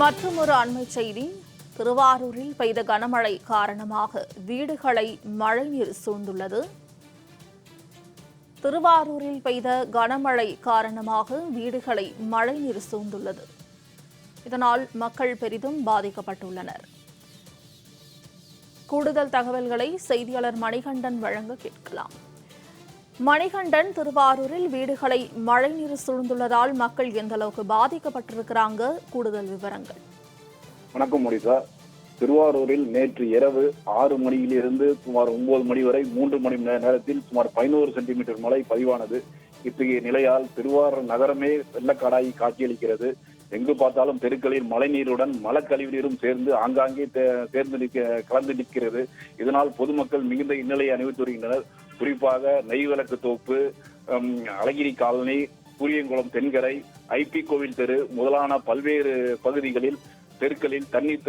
மற்றும் ஒரு அண்மை செய்தி. திருவாரூரில் பெய்த கனமழை காரணமாக வீடுகளை மழைநீர் சூழ்ந்துள்ளது. திருவாரூரில் பெய்த கனமழை காரணமாக வீடுகளை மழைநீர் சூழ்ந்துள்ளது. இதனால் மக்கள் பெரிதும் பாதிக்கப்பட்டுள்ளனர். கூடுதல் தகவல்களை செய்தியாளர் மணிகண்டன் வழங்க கேட்கலாம். மணிகண்டன் திருவாரூரில் வீடுகளை மழைநீர் சூழ்ந்துள்ளதால் மக்கள் எந்த அளவுக்கு பாதிக்கப்பட்டிருக்கிறாங்க? கூடுதல் விவரங்கள். வணக்கம் மோனிசா திருவாரூரில் நேற்று இரவு ஆறு மணியிலிருந்து சுமார் ஒன்பது மணி வரை மூன்று மணி நேரத்தில் சுமார் பதினோரு சென்டிமீட்டர் மழை பதிவானது. இத்தகைய நிலையால் திருவாரூர் நகரமே வெள்ளக்காடாகி காட்சியளிக்கிறது. எங்கு பார்த்தாலும் தெருக்களில் மழைநீருடன் மலக்கழிவு நீரும் சேர்ந்து ஆங்காங்கே தே- சேர்ந்து நிற்க கலந்து நிற்கிறது. இதனால் பொதுமக்கள் மிகுந்த இன்னலை அனுபவித்து வருகின்றனர். குறிப்பாக நெய்விளக்கு தோப்பு அழகிரி காலனி சூரியங்குளம் தென்கரை ஐபி கோவில் தெரு முதலான பல்வேறு பகுதிகளில் தெருக்களில் தண்ணீர்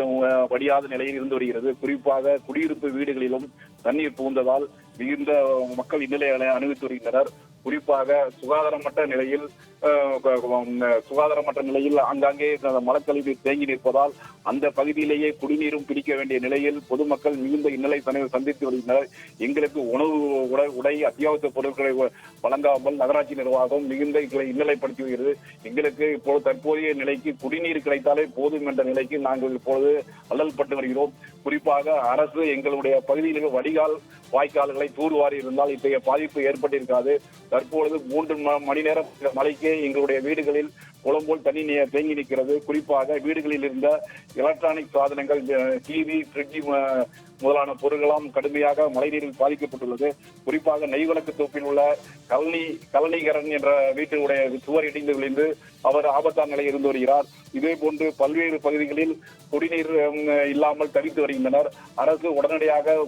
வடியாத நிலையில் இருந்து வருகிறது. குறிப்பாக குடியிருப்பு வீடுகளிலும் தண்ணீர் புகுந்ததால் மிகுந்த மக்கள் இந்நிலைகளை அனுபவித்து வருகின்றனர். குறிப்பாக சுகாதாரமற்ற நிலையில் சுகாதாரமற்ற நிலையில் ஆங்காங்கே மலக்கழிவு தேங்கி நிற்பதால் அந்த பகுதியிலேயே குடிநீரும் பிடிக்க வேண்டிய நிலையில் பொதுமக்கள் மிகுந்த இன்னலை சந்தித்து வருகின்றனர். எங்களுக்கு உணவு உடை உடை அத்தியாவசிய பொருட்களை வ- வழங்காமல் நகராட்சி நிர்வாகம் மிகுந்த எங்களை இன்னலைப்படுத்தி வருகிறது எங்களுக்கு இப்போது தற்போதைய நிலைக்கு குடிநீர் கிடைத்தாலே போதும் என்ற நிலைக்கு நாங்கள் இப்பொழுது அல்லல்பட்டு வருகிறோம். குறிப்பாக அரசு எங்களுடைய பகுதியில் வடிகால் வாய்க்கால்களை தூர்வாரி இருந்தால் இத்தகைய பாதிப்பு ஏற்பட்டிருக்காது. தற்பொழுது மூன்று மணி நேரம் மழைக்கே எங்களுடைய வீடுகளில் குளம்போல் தண்ணி நீ- தேங்கி நிற்கிறது. குறிப்பாக வீடுகளில் இருந்த எலக்ட்ரானிக் சாதனங்கள் டிவி ஃப்ரிட்ஜ் முதலான பொருட்களாம் கடுமையாக மழைநீரில் பாதிக்கப்பட்டுள்ளது. குறிப்பாக நெய்வழக்கு தோப்பில் உள்ள கலனி கலனிகரன் என்ற வீட்டினுடைய சுவர் இடிந்து விழுந்து அவர் ஆபத்தான நிலையில் இருந்து வருகிறார். இதே போன்று பல்வேறு பகுதிகளில் குடிநீர் இல்லாமல் தவித்து வருகின்றனர். அரசு உடனடியாக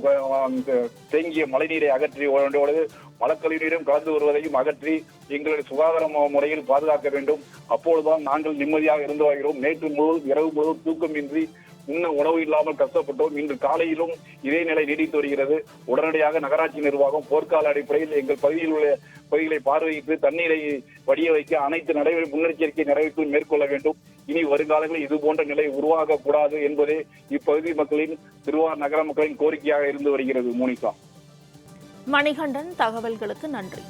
தேங்கிய மழைநீரை அகற்றி வேண்டியோடு மலக்கழிவு நீரும் கலந்து வருவதையும் அகற்றி எங்களுடைய சுகாதார முறையில் பாதுகாக்க வேண்டும். அப்பொழுதுதான் நாங்கள் நிம்மதியாக இருந்து வருகிறோம். நேற்று முழுவதும் இரவு முழுவதும் தூக்கமின்றி இன்னும் உணவு இல்லாமல் கஷ்டப்பட்டோம். இன்று காலையிலும் இதே நிலை நீடித்து வருகிறது. உடனடியாக நகராட்சி நிர்வாகம் போர்க்கால அடிப்படையில் எங்கள் பகுதியில் உள்ள பகுதிகளை பார்வையிட்டு தண்ணீரை வடிய வைக்க அனைத்து நடைமுறை முன்னெச்சரிக்கை நடவடிக்கைகள் மேற்கொள்ள வேண்டும். இனி வருங்காலங்களில் இது போன்ற நிலை உருவாகக்கூடாது என்பதே இப்பகுதி மக்களின் திருவாரூர் நகர மக்களின் கோரிக்கையாக இருந்து வருகிறது மோனிகா மணிகண்டன் தகவல்களுக்கு நன்றி.